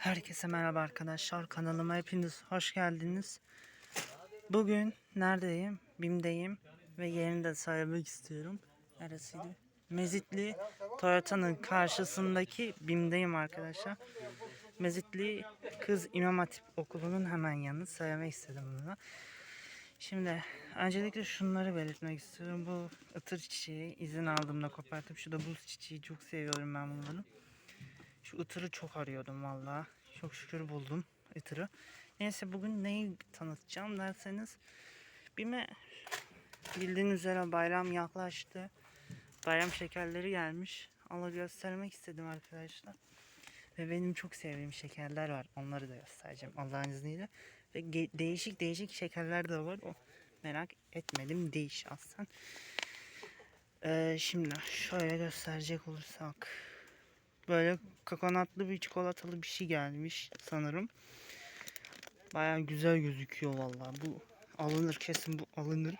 Herkese merhaba arkadaşlar. Kanalıma hepiniz hoş geldiniz. Bugün neredeyim? BİM'deyim ve yerini de saymak istiyorum. Neresiydi? Mezitli Toyota'nın karşısındaki BİM'deyim arkadaşlar. Mezitli Kız İmam Hatip Okulu'nun hemen yanı saymak istedim bunu. Şimdi öncelikle şunları belirtmek istiyorum. Bu ıtır çiçeği izin aldığımda koparttım. Şu da buz çiçeği çok seviyorum ben bunları. Şu ıtırı çok arıyordum valla. Çok şükür buldum ıtırı. Neyse bugün neyi tanıtacağım derseniz. Bime bildiğiniz üzere bayram yaklaştı. Bayram şekerleri gelmiş. Onu göstermek istedim arkadaşlar. Ve benim çok sevdiğim şekerler var. Onları da göstereceğim Allah'ın izniyle. Ve değişik değişik şekerler de var. O merak etmedim. Değiş aslında. Ee, şimdi şöyle gösterecek olursak. Böyle kokonatlı bir çikolatalı bir şey gelmiş sanırım. Baya güzel gözüküyor vallahi. Bu alınır kesin bu alınır.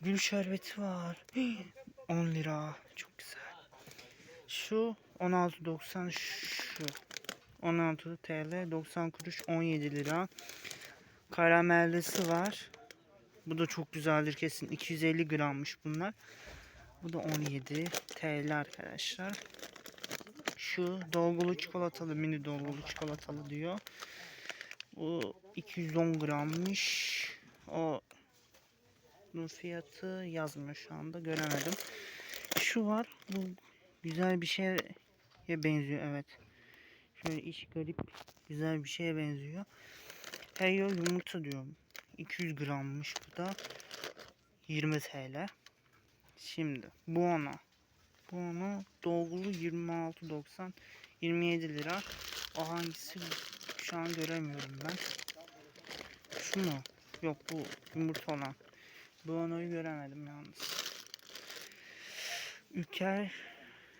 Gül şerbeti var. 10 lira. Çok güzel. Şu 16.90 şu. 16 TL 90 kuruş 17 lira. Karamellisi var. Bu da çok güzeldir kesin. 250 grammış bunlar. Bu da 17 TL arkadaşlar. Şu dolgulu çikolatalı mini dolgulu çikolatalı diyor. Bu 210 grammış. O bunun fiyatı yazmıyor şu anda göremedim. Şu var. Bu güzel bir şeye benziyor evet. Şöyle iç garip güzel bir şeye benziyor. Heyo yumurta diyorum. 200 grammış bu da. 20 TL. Şimdi bu ona. Bu onu dolgulu 26.90 27 lira. O hangisi şu an göremiyorum ben. Şu mu? Yok bu yumurta olan. Bu onu göremedim yalnız. Ülker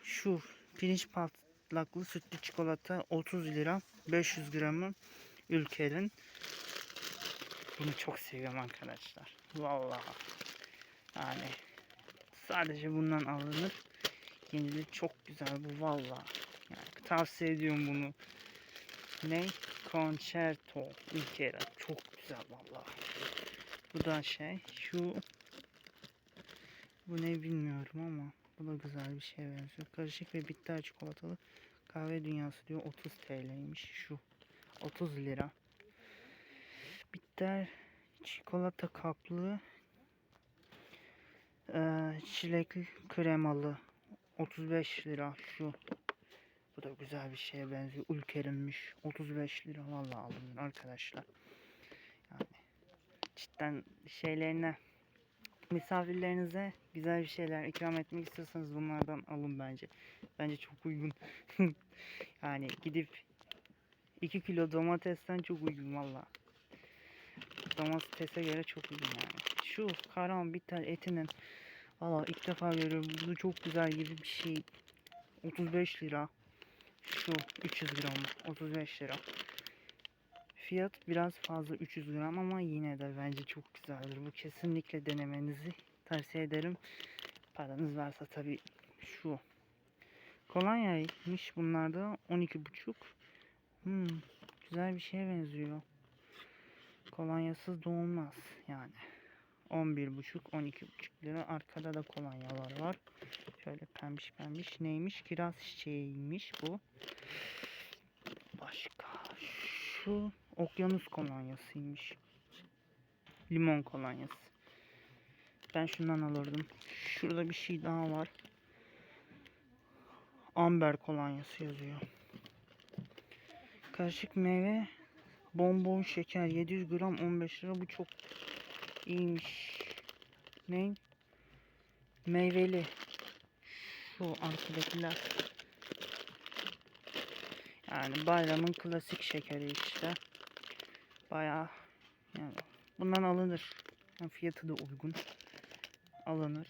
şu pirinç patlaklı sütlü çikolata 30 lira 500 gramı Ülker'in. Bunu çok seviyorum arkadaşlar. Vallahi. Yani sadece bundan alınır. Yenili çok güzel bu valla. Yani tavsiye ediyorum bunu. Ne? Concerto ülkere. Çok güzel valla. Bu da şey. Şu bu ne bilmiyorum ama bu da güzel bir şeye benziyor. Karışık ve bitter çikolatalı kahve dünyası diyor 30 TL'ymiş şu. 30 lira. Bitter çikolata kaplı çilekli kremalı 35 lira şu. Bu da güzel bir şeye benziyor. Ülkerimmiş. 35 lira vallahi aldım arkadaşlar. Yani cidden şeylerine misafirlerinize güzel bir şeyler ikram etmek istiyorsanız bunlardan alın bence. Bence çok uygun. yani gidip 2 kilo domatesten çok uygun valla. Domatese göre çok uygun yani. Şu karan bitter etinin Valla ilk defa görüyorum. Bu çok güzel gibi bir şey. 35 lira. Şu 300 gram 35 lira. Fiyat biraz fazla 300 gram ama yine de bence çok güzeldir. Bu kesinlikle denemenizi tavsiye ederim. Paranız varsa tabi şu. Kolonyaymış bunlarda 12,5. Hmm, güzel bir şeye benziyor. Kolonyasız da olmaz yani. 11,5 12,5 lira. Arkada da kolonyalar var. Şöyle pembiş pembiş. Neymiş? Kiraz çiçeğiymiş bu. Başka. Şu okyanus kolonyasıymış. Limon kolonyası. Ben şundan alırdım. Şurada bir şey daha var. Amber kolonyası yazıyor. Karışık meyve bonbon şeker 700 gram 15 lira. Bu çok iyiymiş. Ne? Meyveli. Şu arkadakiler. Yani bayramın klasik şekeri işte. Baya yani bundan alınır. Yani fiyatı da uygun. Alınır.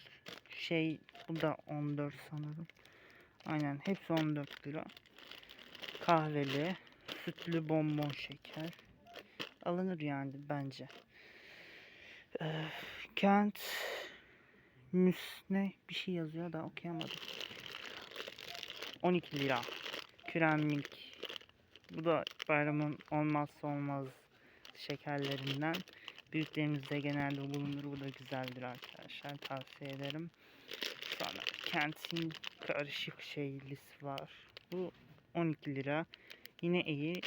Şey bu da 14 sanırım. Aynen hepsi 14 lira. Kahveli, sütlü bonbon şeker. Alınır yani bence. Ee, kent müsne bir şey yazıyor da okuyamadım. 12 lira. Krem milk Bu da bayramın olmazsa olmaz şekerlerinden. Büyüklerimizde genelde bulunur. Bu da güzeldir arkadaşlar. Tavsiye ederim. Sonra kentin karışık şeylisi var. Bu 12 lira. Yine iyi.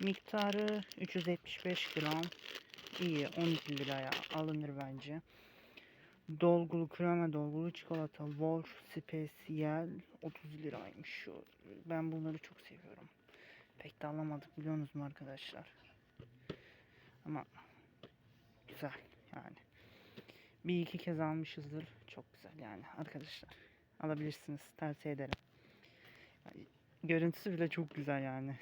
Miktarı 375 gram. İyi 12 liraya alınır bence. Dolgulu krema dolgulu çikolata Wolf Special 30 liraymış şu. Ben bunları çok seviyorum. Pek de alamadık biliyorsunuz mu arkadaşlar? Ama güzel yani. Bir iki kez almışızdır. Çok güzel yani arkadaşlar. Alabilirsiniz. Tavsiye ederim. Yani görüntüsü bile çok güzel yani.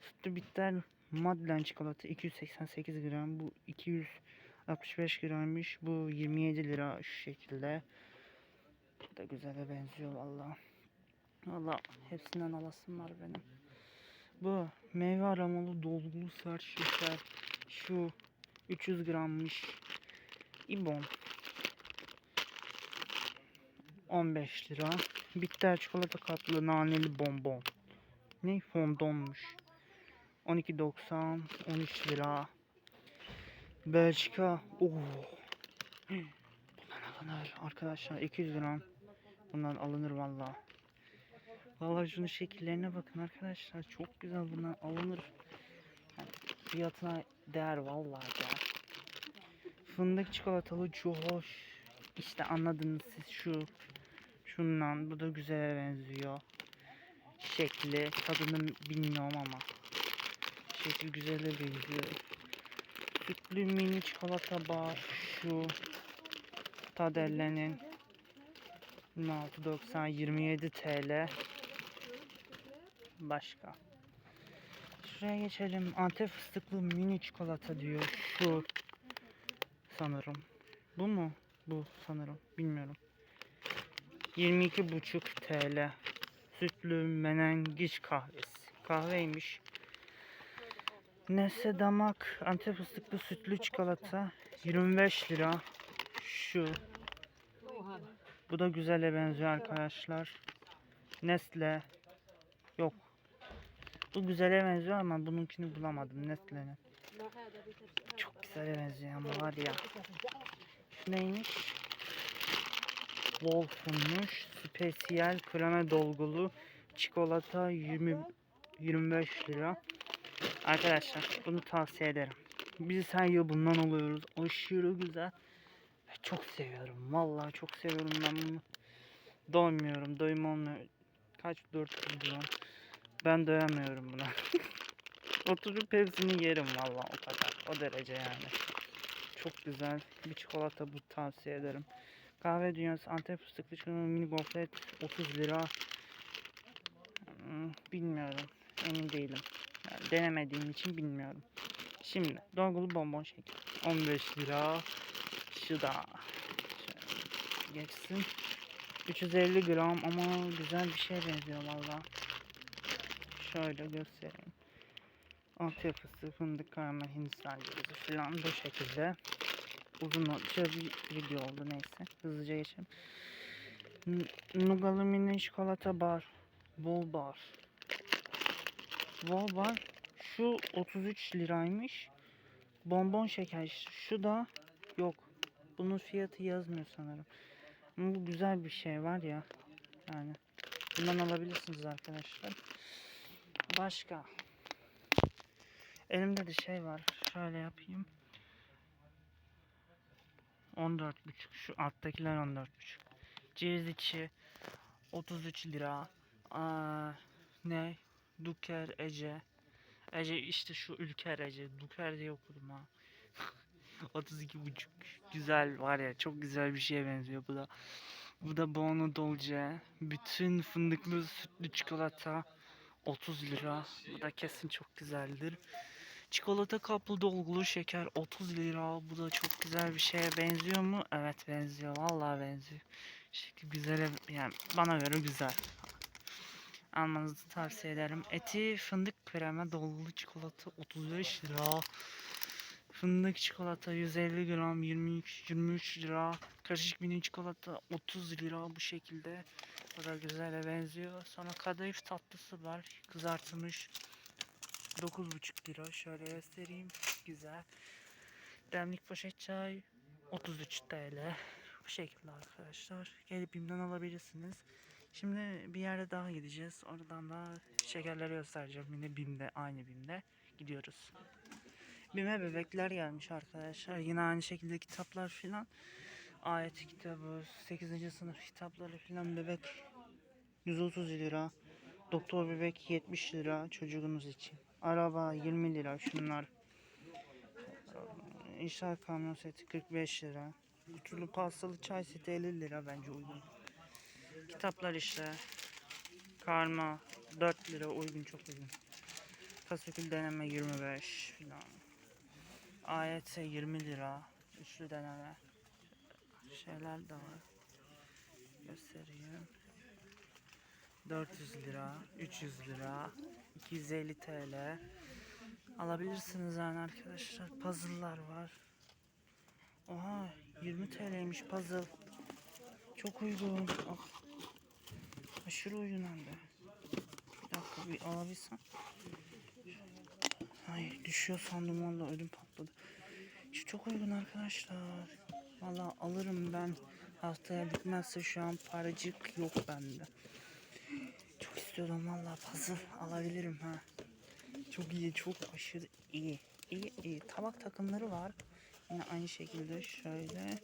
Sütlü bitter Madlen çikolata 288 gram. Bu 265 grammış. Bu 27 lira şu şekilde. Bu da güzele benziyor valla. Valla hepsinden alasım var benim. Bu meyve aromalı dolgulu sert şeker. Şu 300 grammış. İbon. 15 lira. Bitter çikolata kaplı naneli bonbon. Ne fondonmuş. 12.90 13 lira. Belçika. Oo. Bunlar alınır arkadaşlar 200 gram. Bunlar alınır valla. Valla şunun şekillerine bakın arkadaşlar. Çok güzel bunlar alınır. Yani fiyatına değer valla. Fındık çikolatalı hoş. İşte anladınız siz şu. Şundan bu da güzele benziyor. Şekli tadını bilmiyorum ama. Şekli güzele benziyor. Sütlü mini çikolata bar şu. Tadelle'nin 26.90 27 TL. Başka. Şuraya geçelim. Antep fıstıklı mini çikolata diyor. Şu sanırım. Bu mu? Bu sanırım. Bilmiyorum. 22,5 TL. Sütlü menengiç kahvesi. Kahveymiş. Nese damak Antep fıstıklı sütlü çikolata 25 lira. Şu. Bu da güzele benziyor arkadaşlar. Nestle. Yok. Bu güzele benziyor ama bununkini bulamadım Nestle'nin. Çok güzele benziyor ama var ya. Şu neymiş? Wolf'unmuş. Spesiyel krema dolgulu çikolata 20 25 lira. Arkadaşlar bunu tavsiye ederim. Biz her yıl bundan alıyoruz. Aşırı güzel. Çok seviyorum. Vallahi çok seviyorum ben bunu. Doymuyorum. Doyum olmuyor. Kaç 4 lira. Ben doyamıyorum buna. Oturup hepsini yerim vallahi o kadar. O derece yani. Çok güzel. Bir çikolata bu tavsiye ederim. Kahve dünyası Antep fıstıklı çikolata mini gofret 30 lira. Hmm, Bilmiyorum. Emin değilim. Denemediğim için bilmiyorum. Şimdi dolgulu bonbon şeker. 15 lira. Şu da. Geçsin. 350 gram ama güzel bir şey benziyor valla. Şöyle göstereyim. Fıstığı, fındık, karamel, hindistan cevizi falan bu şekilde. Uzun. Şöyle bir video oldu neyse. Hızlıca geçelim. N- Nugalı mini çikolata bar. Bol bar. Bol bar. Şu 33 liraymış. Bonbon şeker. Şu da yok. Bunun fiyatı yazmıyor sanırım. Ama bu güzel bir şey var ya. Yani. Bundan alabilirsiniz arkadaşlar. Başka. Elimde de şey var. Şöyle yapayım. 14,5. Şu alttakiler 14,5. Ceviz içi 33 lira. Aa, ne? Duker Ece. Ece işte şu Ülker Ece. Duker diye okudum ha. 32,5. Güzel var ya çok güzel bir şeye benziyor bu da. Bu da Bono Dolce. Bütün fındıklı sütlü çikolata 30 lira. Bu da kesin çok güzeldir. Çikolata kaplı dolgulu şeker 30 lira. Bu da çok güzel bir şeye benziyor mu? Evet benziyor. Vallahi benziyor. Şekli güzel yani bana göre güzel. Almanızı tavsiye ederim. Eti fındık krema dolgulu çikolata 35 lira. Fındık çikolata 150 gram 23 23 lira. Karışık mini çikolata 30 lira bu şekilde. Bu da güzele benziyor. Sonra kadayıf tatlısı var. Kızartılmış 9,5 lira. Şöyle göstereyim. Güzel. Demlik poşet çay 33 TL. Bu şekilde arkadaşlar. Gelip BİM'den alabilirsiniz. Şimdi bir yere daha gideceğiz. Oradan da şekerleri göstereceğim. Yine BİM'de, aynı BİM'de gidiyoruz. BİM'e bebekler gelmiş arkadaşlar. Yine aynı şekilde kitaplar filan. Ayet kitabı, 8. sınıf kitapları filan bebek 130 lira. Doktor bebek 70 lira çocuğunuz için. Araba 20 lira şunlar. İnşaat kamyon seti 45 lira. Kutulu pastalı çay seti 50 lira bence uygun. Kitaplar işte. Karma 4 lira uygun çok uygun. Fasikül deneme 25 filan. AYT 20 lira. Üçlü deneme. Şeyler de var. Göstereyim. 400 lira, 300 lira, 250 TL. Alabilirsiniz yani arkadaşlar. Puzzle'lar var. Oha 20 TL'ymiş puzzle. Çok uygun. Ah. Aşırı de. Bir dakika bir alabilsem. Ay düşüyor sandım valla ödüm patladı. Şu çok uygun arkadaşlar. Valla alırım ben. Haftaya bitmezse şu an paracık yok bende. Çok istiyordum valla puzzle alabilirim ha. Çok iyi, çok aşırı iyi. İyi, iyi. Tabak takımları var. Yine aynı şekilde şöyle.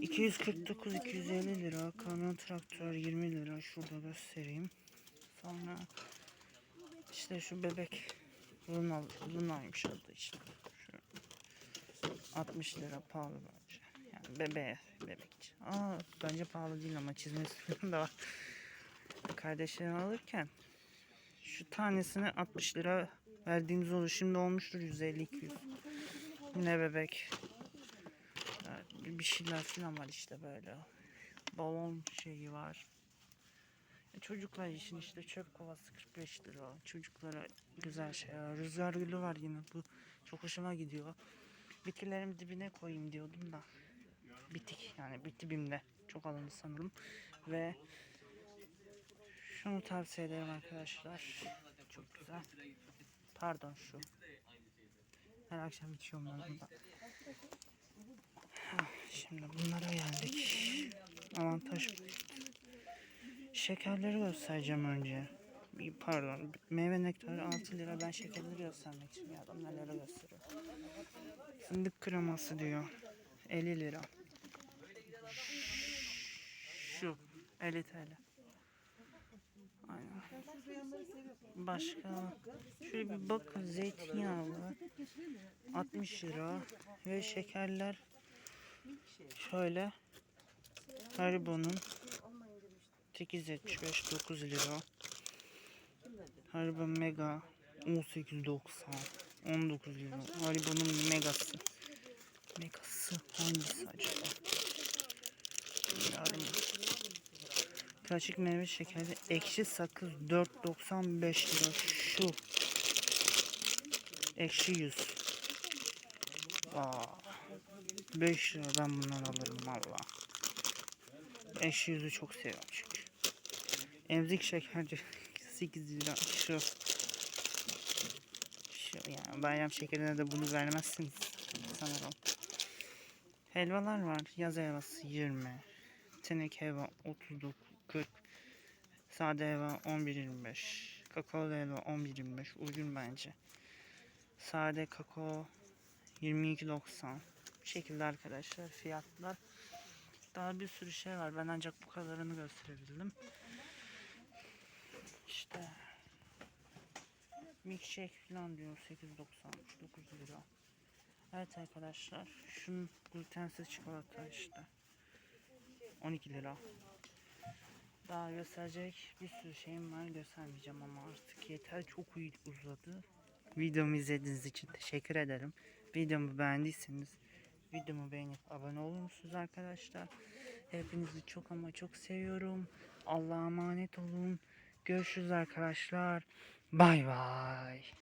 249 250 lira. Kamyon traktör 20 lira. Şurada göstereyim. Sonra işte şu bebek Luna, Luna'ymış adı işte. Şu 60 lira pahalı bence. Yani bebeğe, bebek. Aa bence pahalı değil ama çizmesi falan da var. Kardeşlerini alırken şu tanesine 60 lira verdiğimiz olur. Şimdi olmuştur 150-200. Yine bebek. Bir şeyler falan var işte böyle. Balon şeyi var. E, Çocuklar için işte çöp kovası 45 lira. Çocuklara güzel şeyler. Rüzgar gülü var yine bu çok hoşuma gidiyor. Bitkilerimi dibine koyayım diyordum da. Bitik yani bitti bimde. Çok alındı sanırım. Ve şunu tavsiye ederim arkadaşlar. Çok güzel. Pardon şu. Her akşam içiyorum ben bunu. Hah, Şimdi bunlara geldik. Avantaj Şekerleri göstereceğim önce. Bir Pardon. Meyve nektarı 6 lira. Ben şekerleri göstermek için geldim. Nelere gösteriyor. Fındık kreması diyor. 50 lira. Şu 50 TL. Aynen. Başka şöyle bir bakın zeytinyağı var. 60 lira ve şekerler şöyle Haribo'nun 8.75 9 lira. Haribo Mega 18.90 19 lira. Haribo'nun Megası. Megası hangisi acaba? Bilmiyorum. Kaşık meyve şekeri ekşi sakız 4.95 lira. Şu. Ekşi 100. Aa, 5 lira ben bundan alırım valla. Ekşi yüzü çok seviyorum çünkü. Emzik şekerci 8 lira şu. Şu yani bayram şekerine de bunu vermezsiniz sanırım. Helvalar var. Yaz helvası 20. Tenek helva 39 40. Sade helva 11.25. Kakao helva 11.25. Uygun bence. Sade kakao 22.90. Bu şekilde arkadaşlar fiyatlar. Daha bir sürü şey var. Ben ancak bu kadarını gösterebildim. İşte milkshake falan diyor 8.90 9 lira. Evet arkadaşlar şunun glutensiz çikolata işte 12 lira. Daha gösterecek bir sürü şeyim var göstermeyeceğim ama artık yeter çok uzadı. Videomu izlediğiniz için teşekkür ederim. Videomu beğendiyseniz videomu beğenip abone olur musunuz arkadaşlar? Hepinizi çok ama çok seviyorum. Allah'a emanet olun. Görüşürüz arkadaşlar. Bay bay.